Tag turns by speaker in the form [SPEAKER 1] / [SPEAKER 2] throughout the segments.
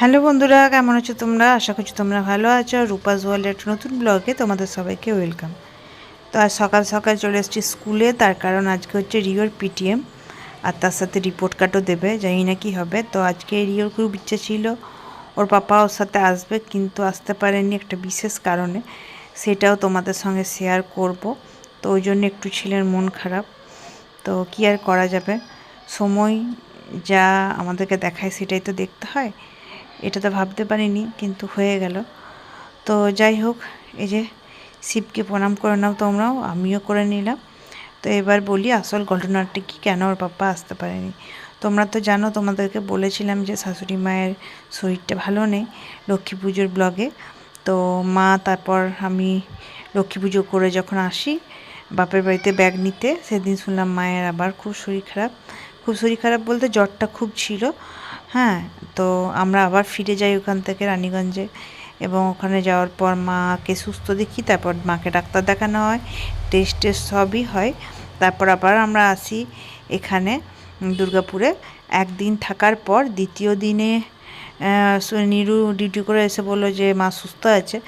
[SPEAKER 1] Hello বন্ধুরা, কেমন আছো তোমরা? আশা করছি তোমরা ভালো আছো। রূপাস একটা নতুন ব্লগে তোমাদের সবাইকে ওয়েলকাম। তো আজ সকাল সকাল চলে এসেছি স্কুলে, তার কারণ আজকে হচ্ছে রিওর পিটিএম, আর তার সাথে রিপোর্ট কার্ডও দেবে, জানি না কি হবে। তো আজকে রিওর খুব ইচ্ছে ছিল, ওর পাপা ওর সাথে আসবে, কিন্তু আসতে পারেনি একটা বিশেষ কারণে। সেটাও তোমাদের সঙ্গে শেয়ার করব। তো ওই জন্য একটু ছিলেন মন খারাপ। তো কি আর করা যাবে? সময় যা আমাদেরকে দেখায় সেটাই তো দেখতে হয়। এটা তো ভাবতে পারিনি, কিন্তু হয়ে গেল। তো যাই হোক, এই যে শিবকে প্রণাম করে নাও তোমরাও, আমিও করে নিলাম। তো এবার বলি, আসল ঘটনাটি কি? কেন ওর পাপ্পা আসতে পারেনি? তোমরা তো জানো, তোমাদেরকে বলেছিলাম যে শাশুড়ি মায়ের শরীরটা ভালো নেই লক্ষ্মী পুজোর ব্লগে তো মা, তারপর আমি লক্ষ্মী পুজো করে যখন আসি, বাপের বাড়িতে ব্যাগ নিতে, সেদিন শুনলাম মায়ের আবার খুব শরীর খারাপ। খুব শরীর খারাপ বলতে জ্বরটা খুব ছিল। হ্যাঁ তো আমরা আবার ফিরে যাই ওখান থেকে রানীগঞ্জে এবং ওখানে যাওয়ার পর মাকে সুস্থ দেখি, তারপর মাকে ডাক্তার দেখানো হয় টেস্ট টেস্ট সবই হয়। তারপর আবার আমরা আসি এখানে দুর্গাপুরে। একদিন থাকার পর দ্বিতীয় দিনে নিরু ডিউটি করে এসে বলল যে মা সুস্থ আছে,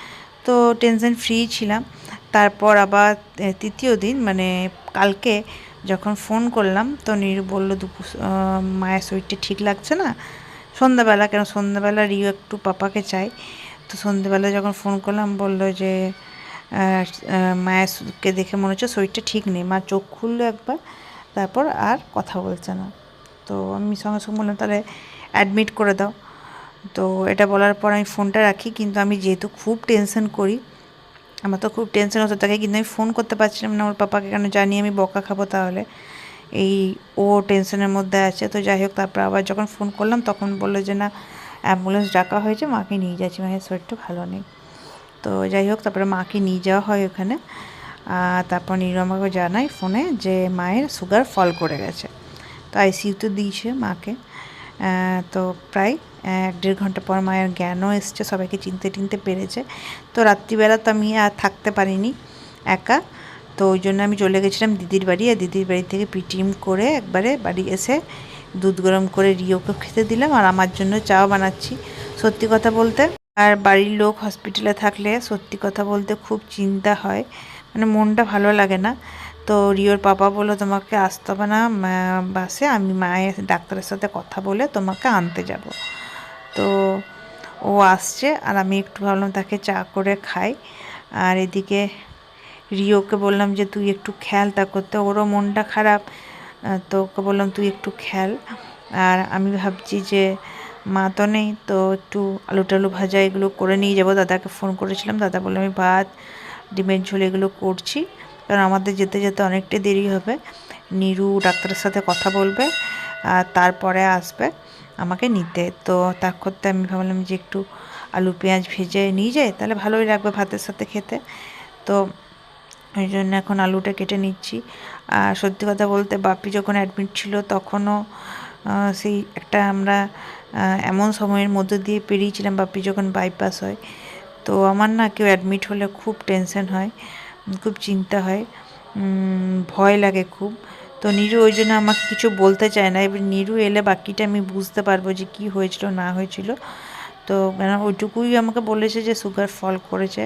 [SPEAKER 1] তো টেনশন ফ্রি ছিলাম। তারপর আবার তৃতীয় দিন মানে কালকে যখন ফোন করলাম, তো নিরু বলল, দুপুর মায়ের শরীরটা ঠিক লাগছে না? সন্ধ্যাবেলা, কেন সন্ধ্যাবেলা রিও একটু পাপাকে চাই তো সন্ধ্যাবেলা যখন ফোন করলাম, বলল যে মায়েরকে দেখে মনে হচ্ছে শরীরটা ঠিক নেই। মা চোখ খুললো একবার, তারপর আর কথা বলছে না। তো আমি সঙ্গে সঙ্গে বললাম, তাহলে অ্যাডমিট করে দাও। তো এটা বলার পর আমি ফোনটা রাখি, কিন্তু আমি যেহেতু খুব টেনশন করি আমার তো খুব টেনশন হতে থাকে কিন্তু আমি ফোন করতে পারছিলাম না, ওর পাপাকে কেন জানি আমি বকা খাব তাহলে। এই ও টেনশনের মধ্যে আছে, তো যাই হোক, তারপর আবার যখন ফোন করলাম, তখন বলল যে, না অ্যাম্বুলেন্স ডাকা হয়েছে, মাকে নিয়ে যাচ্ছি, মায়ের শরীরটা ভালো নেই। তো যাই হোক, তারপরে মাকে নিয়ে যাওয়া হয় ওখানে। তারপর নিরু আমাকে জানাই ফোনে যে, মায়ের সুগার ফল করে গেছে। তো আইসিউতে দিয়েছে মাকে। তো প্রায় এক দেড় ঘণ্টা পর মায়ের জ্ঞানও এসছে, সবাইকে চিনতে টিনতে পেরেছে। তো রাত্রিবেলা তো আমি আর থাকতে পারিনি একা। তো ওই জন্য আমি চলে গেছিলাম দিদির বাড়ি, আর দিদির বাড়ি থেকে পিটিএম করে একবারে বাড়ি এসে দুধ গরম করে রিওকে খেতে দিলাম, আর আমার জন্য চাও বানাচ্ছি। সত্যি কথা বলতে, আর বাড়ির লোক হসপিটালে থাকলে সত্যি কথা বলতে খুব চিন্তা হয় মানে মনটা ভালো লাগে না। তো রিওর পাপা বলল, তোমাকে আসতে হবে না বাসে, আমি মায়ের ডাক্তারের সাথে কথা বলে তোমাকে আনতে যাব। ও আসছে আর আমি একটু ভাবলাম তাকে চা করে খাই। আর এদিকে রিওকে বললাম যে, তুই একটু খেয়াল তা করতে। ওরও মনটা খারাপ। তো ওকে বললাম, তুই একটু খেয়াল। আর আমি ভাবছি যে, মা তো নেই, তো একটু আলু টালু ভাজা এগুলো করে নিয়ে যাব। দাদাকে ফোন করেছিলাম। দাদা বলল, আমি ভাত, ডিমের ঝোল এগুলো করছি। কারণ আমাদের যেতে যেতে অনেকটাই দেরি হবে। নিরু ডাক্তারের সাথে কথা বলবে, আর তারপরে আসবে। আমাকে নিতে। তো তার করতে আমি ভাবলাম যে একটু আলু, পেঁয়াজ ভেজে নিয়ে যাই, তাহলে ভালোই লাগবে ভাতের সাথে খেতে। তো ওই জন্য এখন আলুটা কেটে নিচ্ছি। আর সত্যি কথা বলতে বাপি যখন অ্যাডমিট ছিল তখনও সেই একটা আমরা এমন সময়ের মধ্যে দিয়ে পেরিয়েছিলাম বাপি যখন বাইপাস হয়। তো আমার না কেউ অ্যাডমিট হলে খুব টেনশন হয়, খুব চিন্তা হয়। ভয় লাগে খুব। তো নিরু ওই জন্য আমাকে কিছু বলতে চায় না। এবার নিরু এলে বাকিটা আমি বুঝতে পারব যে কি হয়েছিল, না হয়েছিল। তো ওইটুকুই আমাকে বলেছে যে সুগার ফল করেছে,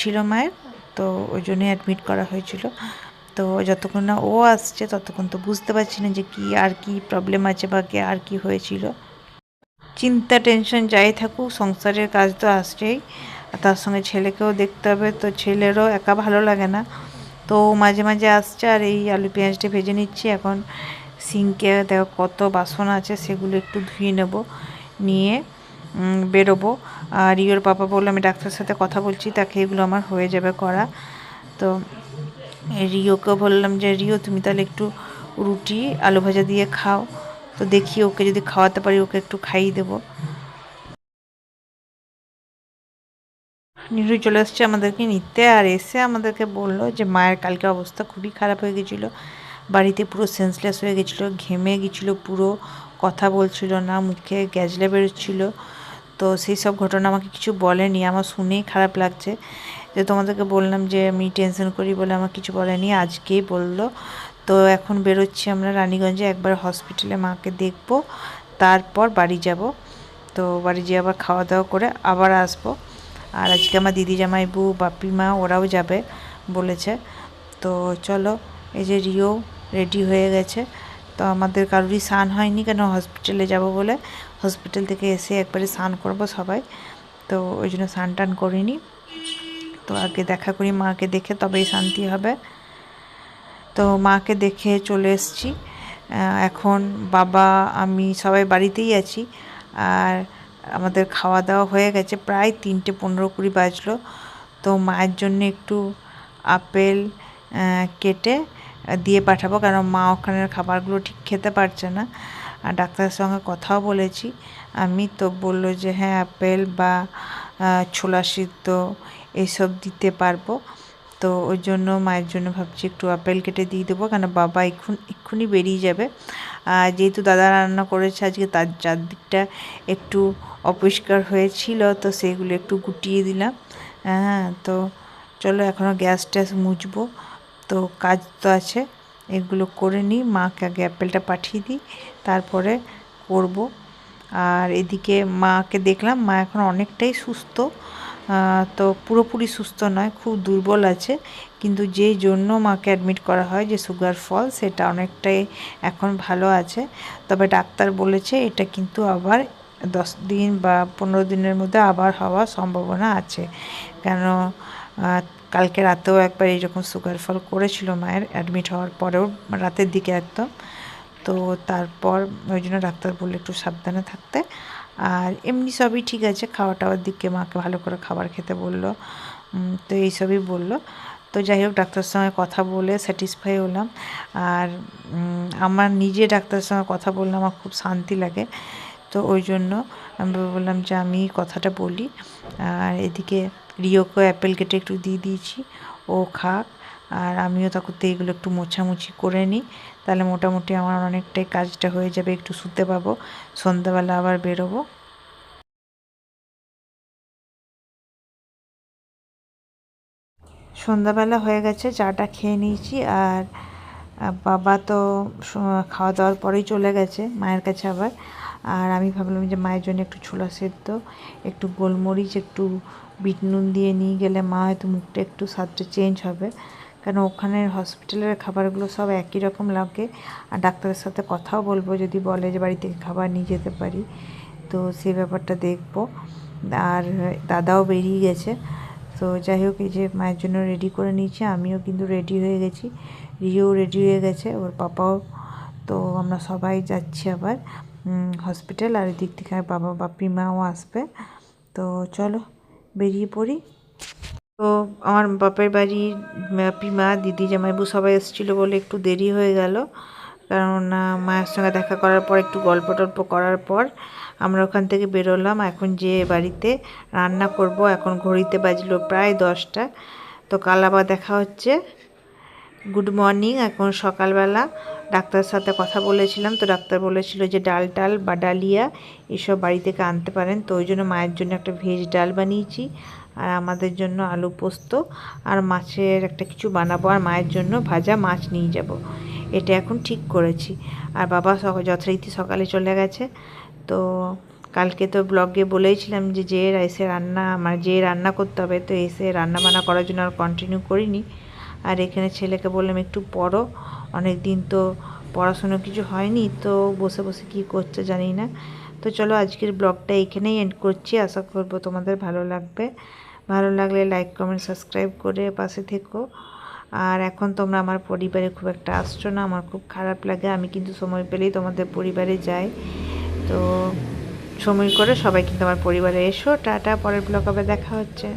[SPEAKER 1] ছিল মায়ের। তো ওই জন্যই অ্যাডমিট করা হয়েছিল। তো যতক্ষণ না ও আসছে, ততক্ষণ তো বুঝতে পারছি না যে কি, আর কি প্রবলেম আছে বা কে, আর কি হয়েছিল। চিন্তা টেনশন যাই থাকুক, সংসারের কাজ তো আসছেই। তার সঙ্গে ছেলেকেও দেখতে হবে, তো ছেলেরও একা ভালো লাগে না। তো মাঝে মাঝে আসছে আর এই আলু পেঁয়াজটা ভেজে নিচ্ছি। এখন সিঙ্কে দেখো কত বাসন আছে, সেগুলো একটু ধুয়ে নেব, নিয়ে বেরোবো। আর রিওর পাপা বলল, আমি ডাক্তারের সাথে কথা বলছি, তাকে এগুলো আমার হয়ে যাবে করা। তো রিওকে বললাম যে, রিও, তুমি তাহলে একটু রুটি, আলু ভাজা দিয়ে খাও। তো দেখি ওকে যদি খাওয়াতে পারি, ওকে একটু খাইয়ে দেবো। নিরু চলে আসছে আমাদেরকে নিতে আর এসে আমাদেরকে বলল যে, মায়ের কালকে অবস্থা খুবই খারাপ হয়ে গেছিল। বাড়িতে পুরো সেন্সলেস হয়ে গেছিল, ঘেমে গেছিল, পুরো কথা বলছিল না, মুখে গ্যাজলে বেরোচ্ছিল। তো সেই সব ঘটনা আমাকে কিছু বলেনি। আমার শুনেই খারাপ লাগছে। যে তোমাদেরকে বললাম যে, আমি টেনশন করি বলে আমার কিছু বলেনি, আজকেই বলল। তো এখন বেরোচ্ছি আমরা রানীগঞ্জে, একবার হসপিটালে মাকে দেখব, তারপর বাড়ি যাব। তো বাড়ি যেয়ে আবার খাওয়া দাওয়া করে আবার আসব। আর আজকে আমার দিদি জামাইবু বাপি মা, ওরাও যাবে বলেছে। তো চলো, এই যে রিও রেডি হয়ে গেছে। তো আমাদের কারোরই স্নান হয়নি কেন? হসপিটালে যাব বলে হসপিটাল থেকে এসে একবারে স্নান করব সবাই। তো ওই জন্য স্নান টান করিনি। তো আগে দেখা করি মাকে দেখে তবেই শান্তি হবে। তো মাকে দেখে চলে এসছি। এখন বাবা, আমি সবাই বাড়িতেই আছি। আর আমাদের খাওয়া দাওয়া হয়ে গেছে। প্রায় তিনটে পনেরো কুড়ি বাজলো। তো মায়ের জন্য একটু আপেল কেটে দিয়ে পাঠাবো কারণ মা ওখানের খাবারগুলো ঠিক খেতে পারছে না। আর ডাক্তারের সঙ্গে কথাও বলেছি। আমি তো বলল যে হ্যাঁ আপেল বা ছোলা সিদ্ধ এইসব দিতে পারব। তো ওই জন্য মায়ের জন্য ভাবছি একটু আপেল কেটে দিয়ে দেবো। কেন বাবা এক্ষুন এক্ষুনি বেরিয়ে যাবে। আর যেহেতু দাদা রান্না করেছে আজকে, তার চারদিকটা একটু অপরিষ্কার হয়েছিল, তো সেগুলো একটু গুটিয়ে দিলাম। হ্যাঁ তো চলো এখনও গ্যাস ট্যাস মুছবো। তো কাজ তো আছে, এগুলো করে নিই। মাকে আগে অ্যাপেলটা পাঠিয়ে দিই, তারপরে করব। আর এদিকে মাকে দেখলাম, মা এখন অনেকটাই সুস্থ। তো পুরোপুরি সুস্থ নয়, খুব দুর্বল আছে। কিন্তু যে জন্য মাকে অ্যাডমিট করা হয় যে সুগার ফল সেটা অনেকটাই এখন ভালো আছে। তবে ডাক্তার বলেছে এটা কিন্তু আবার দশ দিন বা পনেরো দিনের মধ্যে আবার হওয়ার সম্ভাবনা আছে। কেন কালকে রাতেও একবার এইরকম সুগার ফল করেছিল মায়ের অ্যাডমিট হওয়ার পরেও রাতের দিকে একদম। তো তারপর ওই জন্য ডাক্তার বললে একটু সাবধানে থাকতে। আর এমনি সবই ঠিক আছে খাওয়া টাওয়ার দিকে মাকে ভালো করে খাবার খেতে বলল। তো এইসবই বলল। তো যাই হোক, ডাক্তারের সঙ্গে কথা বলে স্যাটিসফাই হলাম। আর আমার নিজে ডাক্তারের সঙ্গে কথা বললে আমার খুব শান্তি লাগে। তো ওই জন্য আমি বললাম যে, আমি কথাটা বলি। আর এদিকে রিওকে অ্যাপেল কেটে একটু দিয়ে দিয়েছি। ও খাক। আর আমিও তখন এগুলো একটু মোছামুছি করে নিই। তাহলে মোটামুটি আমার অনেকটাই কাজটা হয়ে যাবে, একটু শুতে পাবো, সন্ধ্যাবেলা আবার বেরোবো। সন্ধ্যাবেলা হয়ে গেছে, চাটা খেয়ে নিয়েছি আর বাবা তো খাওয়া দাওয়ার পরেই চলে গেছে মায়ের কাছে আবার। আর আমি ভাবলাম যে মায়ের জন্য একটু ছোলা সেদ্ধ, একটু গোলমরিচ, একটু বিট নুন দিয়ে নিয়ে গেলে মা হয়তো মুখটা একটু স্বাদটা চেঞ্জ হবে। কেন ওখানের হসপিটালের খাবারগুলো সব একই রকম লাগে। আর ডাক্তারের সাথে কথাও বলব, যদি বলে যে বাড়ি থেকে খাবার নিয়ে যেতে পারি, তো সেই ব্যাপারটা দেখব। আর দাদাও বেরিয়ে গেছে, তো যাই হোক, এই যে মায়ের জন্য রেডি করে নিয়েছি, আমিও কিন্তু রেডি হয়ে গেছি। রিও রেডি হয়ে গেছে, ওর পাপাও। তো আমরা সবাই যাচ্ছি আবার হসপিটাল আর এদিক থেকে বাবা, বাপি, মাও আসবে। তো চলো, বেরিয়ে পড়ি। তো আমার বাপের বাড়ির পিমা দিদি, জামাইবু সবাই এসেছিল বলে একটু দেরি হয়ে গেল। কারণ মায়ের সঙ্গে দেখা করার পর, একটু গল্প টল্প করার পর আমরা ওখান থেকে বেরোলাম। এখন যে বাড়িতে রান্না করব, এখন ঘড়িতে বাজলো প্রায় দশটা। তো কাল আবার দেখা হচ্ছে। গুড মর্নিং, এখন সকালবেলা। ডাক্তারের সাথে কথা বলেছিলাম, তো ডাক্তার বলেছিল যে ডাল টাল বা ডালিয়া এসব বাড়ি থেকে আনতে পারেন। তো ওই জন্য মায়ের জন্য একটা ভেজ ডাল বানিয়েছি। আর আমাদের জন্য আলু পোস্ত আর মাছের একটা কিছু বানাবো আর মায়ের জন্য ভাজা মাছ নিয়ে যাব। এটা এখন ঠিক করেছি। আর বাবা যথারীতি সকালে চলে গেছে। তো কালকে তো ব্লগে বলেইছিলাম যে যে এসে রান্না মানে যে রান্না করতে হবে, তো এসে রান্না বান্না করার জন্য আর কন্টিনিউ করিনি। আর এখানে ছেলেকে বললাম, একটু পড়ো। অনেক দিন তো পড়াশুনো কিছু হয়নি, তো বসে বসে কি করছে জানি না। তো চলো আজকের ব্লগটা এখানেই এন্ড করছি। আশা করব তোমাদের ভালো লাগবে। ভালো লাগলে লাইক কমেন্ট সাবস্ক্রাইব করে পাশে থেকো। আর এখন তোমরা আমার পরিবারে খুব একটা আসছো না, আমার খুব খারাপ লাগে। আমি কিন্তু সময় পেলেই তোমাদের পরিবারে যাই। তো সময় করে সবাই কিন্তু আমার পরিবারে এসো। টাটা, পরের ব্লগ আবার দেখা হচ্ছে।